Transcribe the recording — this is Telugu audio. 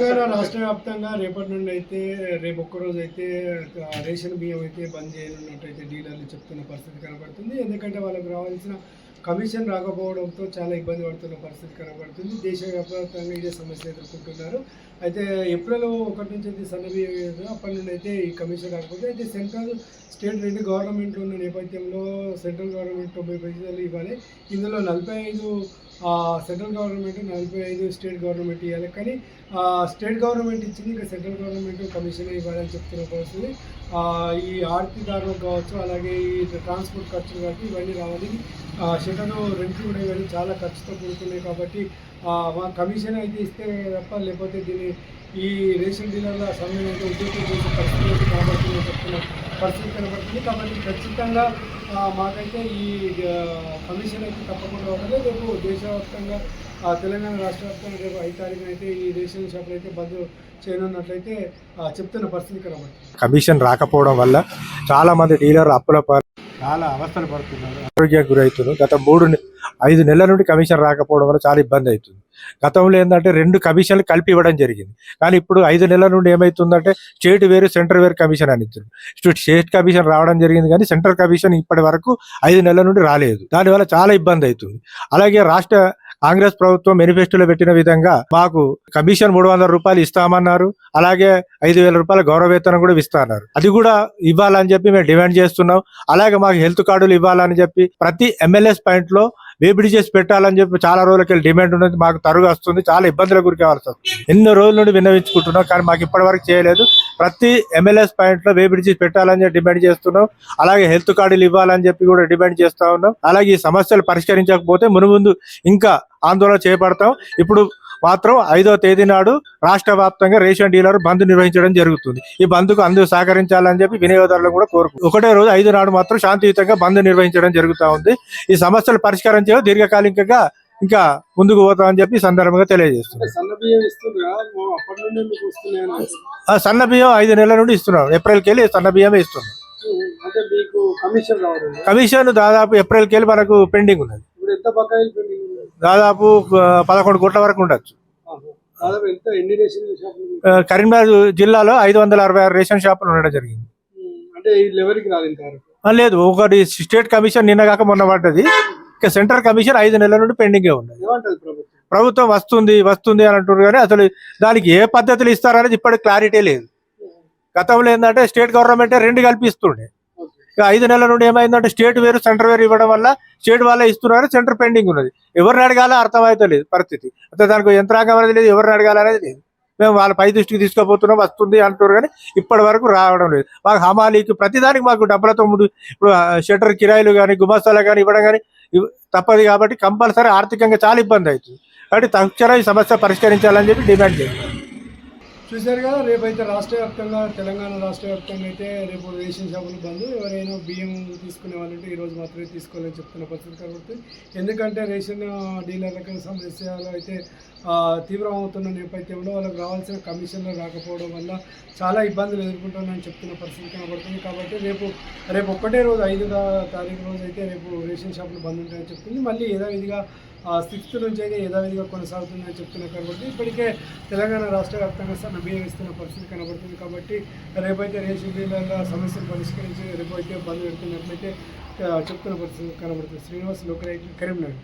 తెలంగాణ రాష్ట్ర వ్యాప్తంగా రేపటి నుండి అయితే రేపు ఒక్కరోజు అయితే రేషన్ బియ్యం అయితే బంద్ చేయనున్నట్టయితే డీలర్లు చెప్తున్న పరిస్థితి కనబడుతుంది. ఎందుకంటే వాళ్ళకి రావాల్సిన కమిషన్ రాకపోవడంతో చాలా ఇబ్బంది పడుతున్న పరిస్థితి కనబడుతుంది. దేశవ్యాప్తంగా ఇదే సమస్య ఎదుర్కొంటున్నారు. అయితే ఏప్రిల్ ఒకటి నుంచి అయితే సన్న అప్పటి నుండి అయితే ఈ కమిషన్ రాకపోతే అయితే సెంట్రల్ స్టేట్ రెండు గవర్నమెంట్లు ఉన్న నేపథ్యంలో సెంట్రల్ గవర్నమెంట్ తొంభై పైసలు ఇవ్వాలి. ఇందులో నలభై ఐదు సెంట్రల్ గవర్నమెంట్ నలభై ఐదు స్టేట్ గవర్నమెంట్ ఇవ్వాలి. కానీ స్టేట్ గవర్నమెంట్ ఇచ్చింది ఇంకా సెంట్రల్ గవర్నమెంట్ కమిషన్ ఇవ్వాలని చెప్తున్న పరిస్థితి. ఈ ఆర్థిక ఆర్తిదారులకు కావచ్చు అలాగే ఈ ట్రాన్స్పోర్ట్ ఖర్చులు కాబట్టి ఇవన్నీ రావాలి. ఆ, షటను రెంట్లు కూడా కానీ చాలా ఖర్చుతో కూడుకున్నాయి కాబట్టి మా కమిషన్ అయితే ఇస్తే తప్ప లేకపోతే దీన్ని ఈ రేషన్ డీలర్ల సమయం అయితే ఉద్యోగం చేసే పరిస్థితి కాబట్టి నేను చెప్తున్న. పరిస్థితి కనబడుతుంది కాబట్టి ఖచ్చితంగా మాకైతే ఈ కమిషన్ అయితే తప్పకుండా ఉండదు రేపు దేశవ్యాప్తంగా తెలంగాణ రాష్ట్ర వ్యాప్తంగా రేపు ఐదు తారీఖున అయితే ఈ రేషన్ షాపులు అయితే బంద్ చేయనున్నట్లయితే చెప్తున్న పరిస్థితి కనబడుతుంది. కమిషన్ రాకపోవడం వల్ల చాలా మంది డీలర్ అప్పుల చాలా అవస్థలు పడుతున్నారు. ఆరోగ్యానికి గురవుతున్నారు గత మూడు ఐదు నెలల నుండి కమిషన్ రాకపోవడం వల్ల చాలా ఇబ్బంది అవుతుంది. గతంలో ఏంటంటే రెండు కమిషన్లు కలిపి ఇవ్వడం జరిగింది. కానీ ఇప్పుడు ఐదు నెలల నుండి ఏమవుతుందంటే స్టేట్ వేరు సెంటర్ వేరు కమిషన్ అని ఇచ్చారు. స్టేట్ కమిషన్ రావడం జరిగింది కానీ సెంట్రల్ కమిషన్ ఇప్పటి వరకు ఐదు నెలల నుండి రాలేదు. దానివల్ల చాలా ఇబ్బంది అవుతుంది. అలాగే రాష్ట్ర కాంగ్రెస్ ప్రభుత్వం మేనిఫెస్టోలో పెట్టిన విధంగా మాకు కమిషన్ మూడు వందల రూపాయలు ఇస్తామన్నారు. అలాగే ఐదు వేల రూపాయల గౌరవవేతనం కూడా ఇస్తాన్నారు. అది కూడా ఇవ్వాలని చెప్పి మేము డిమాండ్ చేస్తున్నాం. అలాగే మాకు హెల్త్ కార్డులు ఇవ్వాలని చెప్పి ప్రతి ఎమ్మెల్యేస్ పాయింట్ వేపిడి చేసి పెట్టాలని చెప్పి చాలా రోజులకి డిమాండ్ ఉన్నది. మాకు తరుగు వస్తుంది. చాలా ఇబ్బందులకు గురి కావాల్సి వస్తుంది. ఎన్నో రోజుల నుండి విన్నవించుకుంటున్నాం కానీ మాకు ఇప్పటి వరకు చేయలేదు. ప్రతి ఎమ్మెల్యేస్ పాయింట్లో వేబిడి చేసి పెట్టాలని చెప్పి డిమాండ్ చేస్తున్నాం. అలాగే హెల్త్ కార్డులు ఇవ్వాలని చెప్పి కూడా డిమాండ్ చేస్తా ఉన్నాం. అలాగే ఈ సమస్యలు పరిష్కరించకపోతే మునుముందు ఇంకా ఆందోళన చేపడతాం. ఇప్పుడు మాత్రం ఐదో తేదీ నాడు రాష్ట్ర వ్యాప్తంగా రేషన్ డీలర్ బంద్ నిర్వహించడం జరుగుతుంది. ఈ బంద్కు అందరూ సహకరించాలని చెప్పి వినియోగదారులు కూడా కోరుకు ఒకటే రోజు ఐదు నాడు మాత్రం శాంతియుతంగా బంద్ నిర్వహించడం జరుగుతూ ఉంది. ఈ సమస్యలు పరిష్కారం చేయడం దీర్ఘకాలికంగా ఇంకా ముందుకు పోతామని చెప్పి సందర్భంగా తెలియజేస్తుంది సన్న బియ్యం ఐదు నెలల నుండి ఇస్తున్నాం. ఏప్రిల్కి వెళ్ళి సన్న బియ్యమే ఇస్తున్నాం. కమిషన్ దాదాపు ఏప్రిల్కి వెళ్ళి మనకు పెండింగ్ ఉన్నది? దాదాపు పదకొండు కోట్ల వరకు ఉండొచ్చు. కరీంనగర్ జిల్లాలో ఐదు వందల అరవై ఆరు రేషన్ షాపులు ఉండడం జరిగింది. అంటే లేదు. ఒకటి స్టేట్ కమిషన్ నిన్న కాక మొన్న పడ్డది. ఇక సెంట్రల్ కమిషన్ ఐదు నెలల నుండి పెండింగే ఉన్నది ప్రభుత్వం? వస్తుంది వస్తుంది అని అంటున్నారు కానీ అసలు దానికి ఏ పద్ధతులు ఇస్తారనేది ఇప్పటికి క్లారిటీ లేదు. గతంలో ఏంటంటే స్టేట్ గవర్నమెంటే రెండు కలిపి ఇస్తుండే ఓకే. ఇక ఐదు నెలల నుండి ఏమైందంటే స్టేట్ వేరు సెంటర్ వేరు ఇవ్వడం వల్ల స్టేట్ వాళ్ళే ఇస్తున్నారు సెంటర్ పెండింగ్ ఉన్నది. ఎవరిని అడగాలో అర్థమైతే లేదు పరిస్థితి. అంటే దానికి యంత్రాంగం అనేది లేదు ఎవరిని అడగాలనేది లేదు. మేము వాళ్ళ పై దృష్టికి తీసుకుపోతున్నాం వస్తుంది అంటున్నారు కానీ ఇప్పటి వరకు రావడం లేదు. మాకు హమాలీకి ప్రతిదానికి మాకు డబ్బులతో ముందు ఇప్పుడు షటర్ కిరాయిలు కానీ గుమస్తాలు కానీ ఇవ్వడం కానీ తప్పదు కాబట్టి కంపల్సరీ ఆర్థికంగా చాలా ఇబ్బంది అవుతుంది. కాబట్టి తక్షణం ఈ సమస్య పరిష్కరించాలని చెప్పి డిమాండ్ చేస్తాం చూశారు కదా రేపైతే రాష్ట్ర వ్యాప్తంగా తెలంగాణ రాష్ట్ర వ్యాప్తంగా అయితే రేపు రేషన్ షాపులు బంద్. ఎవరైనా బియ్యం తీసుకునే వాళ్ళంటే ఈరోజు మాత్రమే తీసుకోవాలని చెప్తున్న పరిస్థితి కాబట్టి ఎందుకంటే రేషన్ డీలర్లకు సమస్యలు అయితే తీవ్రమవుతున్న నేపథ్యంలో వాళ్ళకి రావాల్సిన కమిషన్లు రాకపోవడం వల్ల చాలా ఇబ్బందులు ఎదుర్కొంటున్నారని చెప్తున్న పరిస్థితి కనబడుతుంది. కాబట్టి రేపు రేపు ఒక్కటే రోజు ఐదు తారీఖు రోజు అయితే రేపు రేషన్ షాపులు బంద్ ఉంటాయని చెప్తుంది. మళ్ళీ యథావిధిగా సిక్స్త్ నుంచి అయితే యథావిధిగా కొనసాగుతుందని చెప్తున్నారు కాబట్టి ఇప్పటికే తెలంగాణ రాష్ట్ర వ్యాప్తంగా సన్న పరిస్థితి కనబడుతుంది కాబట్టి రేపైతే రేషన్ డీలర్ల సమస్యలు పరిష్కరించి రేపైతే బంద్ పెడుతున్నట్లయితే చెప్తున్న పరిస్థితి కనబడుతుంది. శ్రీనివాస్ లోకరైట్ కరీంనగర్.